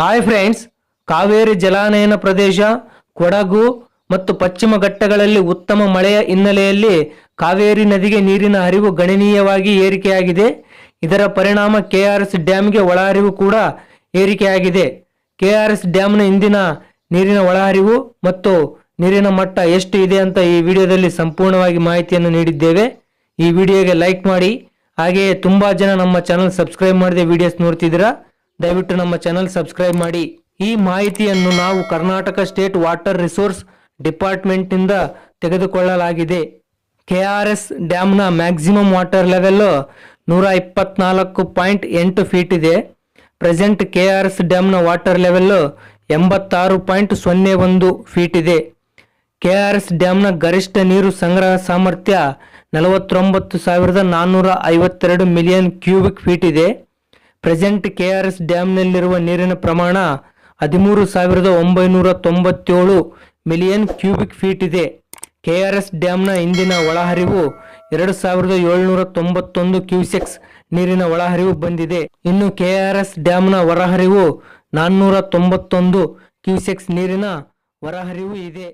Hi friends Kaveri ಜಲಾನಯನ ಪ್ರದೇಶ, ಕೊಡಗು ಮತ್ತು ಪಶ್ಚಿಮ ಘಟ್ಟಗಳಲ್ಲಿ ಉತ್ತಮ ಮಳೆಯ ಹಿನ್ನೆಲೆಯಲ್ಲಿ ಕಾವೇರಿ ನದಿಗೆ ನೀರಿನ ಹರಿವು ಗಣನೀಯವಾಗಿ ಏರಿಕೆಯಾಗಿದೆ. ಇದರ ಪರಿಣಾಮ ಕೆಆರ್ಎಸ್ ಡ್ಯಾಮ್ಗೆ ಒಳಹರಿವು ಕೂಡ ಏರಿಕೆಯಾಗಿದೆ. ಕೆಆರ್ಎಸ್ ಡ್ಯಾಮ್ನ ಇಂದಿನ ನೀರಿನ ಒಳಹರಿವು ಮತ್ತು ನೀರಿನ ಮಟ್ಟ ಎಷ್ಟು ಇದೆ ಅಂತ ಈ ವಿಡಿಯೋದಲ್ಲಿ ಸಂಪೂರ್ಣವಾಗಿ ಮಾಹಿತಿಯನ್ನು ನೀಡಿದ್ದೇವೆ. ಈ ವಿಡಿಯೋಗೆ ಲೈಕ್ ಮಾಡಿ, ಹಾಗೆಯೇ ತುಂಬ ಜನ ನಮ್ಮ ಚಾನಲ್ ಸಬ್ಸ್ಕ್ರೈಬ್ ಮಾಡದೆ ವಿಡಿಯೋಸ್ ನೋಡ್ತಿದ್ದೀರಾ? ದಯವಿಟ್ಟು ನಮ್ಮ ಚಾನಲ್ ಸಬ್ಸ್ಕ್ರೈಬ್ ಮಾಡಿ. ಈ ಮಾಹಿತಿಯನ್ನು ನಾವು ಕರ್ನಾಟಕ ಸ್ಟೇಟ್ ವಾಟರ್ ರಿಸೋರ್ಸ್ ಡಿಪಾರ್ಟ್ಮೆಂಟ್ನಿಂದ ತೆಗೆದುಕೊಳ್ಳಲಾಗಿದೆ. ಕೆ ಆರ್ ಎಸ್ ಡ್ಯಾಮ್ನ ಮ್ಯಾಕ್ಸಿಮಮ್ ವಾಟರ್ ಲೆವೆಲ್ ನೂರ ಇಪ್ಪತ್ನಾಲ್ಕು ಪಾಯಿಂಟ್ ಎಂಟು ಫೀಟ್ ಇದೆ. ಪ್ರೆಸೆಂಟ್ ಕೆ ಆರ್ ಎಸ್ ಡ್ಯಾಮ್ನ ವಾಟರ್ ಲೆವೆಲ್ ಎಂಬತ್ತಾರು ಪಾಯಿಂಟ್ ಸೊನ್ನೆ ಒಂದು ಫೀಟ್ ಇದೆ. ಕೆ ಆರ್ ಎಸ್ ಡ್ಯಾಮ್ನ ಗರಿಷ್ಠ ನೀರು ಸಂಗ್ರಹ ಸಾಮರ್ಥ್ಯ ನಲವತ್ತೊಂಬತ್ತು ಸಾವಿರದ ನಾನ್ನೂರ ಐವತ್ತೆರಡು ಮಿಲಿಯನ್ ಕ್ಯೂಬಿಕ್ ಫೀಟ್ ಇದೆ. ಪ್ರೆಸೆಂಟ್ ಕೆಆರ್ಎಸ್ ಡ್ಯಾಮ್ನಲ್ಲಿರುವ ನೀರಿನ ಪ್ರಮಾಣ ಹದಿಮೂರು ಸಾವಿರದ ಒಂಬೈನೂರ ತೊಂಬತ್ತೇಳು ಮಿಲಿಯನ್ ಕ್ಯೂಬಿಕ್ ಫೀಟ್ ಇದೆ. ಕೆಆರ್ಎಸ್ ಡ್ಯಾಮ್ನ ಇಂದಿನ ಒಳಹರಿವು ಎರಡು ಸಾವಿರದ ಏಳ್ನೂರ ತೊಂಬತ್ತೊಂದು ಕ್ಯೂಸೆಕ್ಸ್ ನೀರಿನ ಒಳಹರಿವು ಬಂದಿದೆ. ಇನ್ನು ಕೆಆರ್ಎಸ್ ಡ್ಯಾಮ್ನ ಹೊರಹರಿವು ನಾನ್ನೂರ ತೊಂಬತ್ತೊಂದು ಕ್ಯೂಸೆಕ್ಸ್ ನೀರಿನ ಹೊರಹರಿವು ಇದೆ.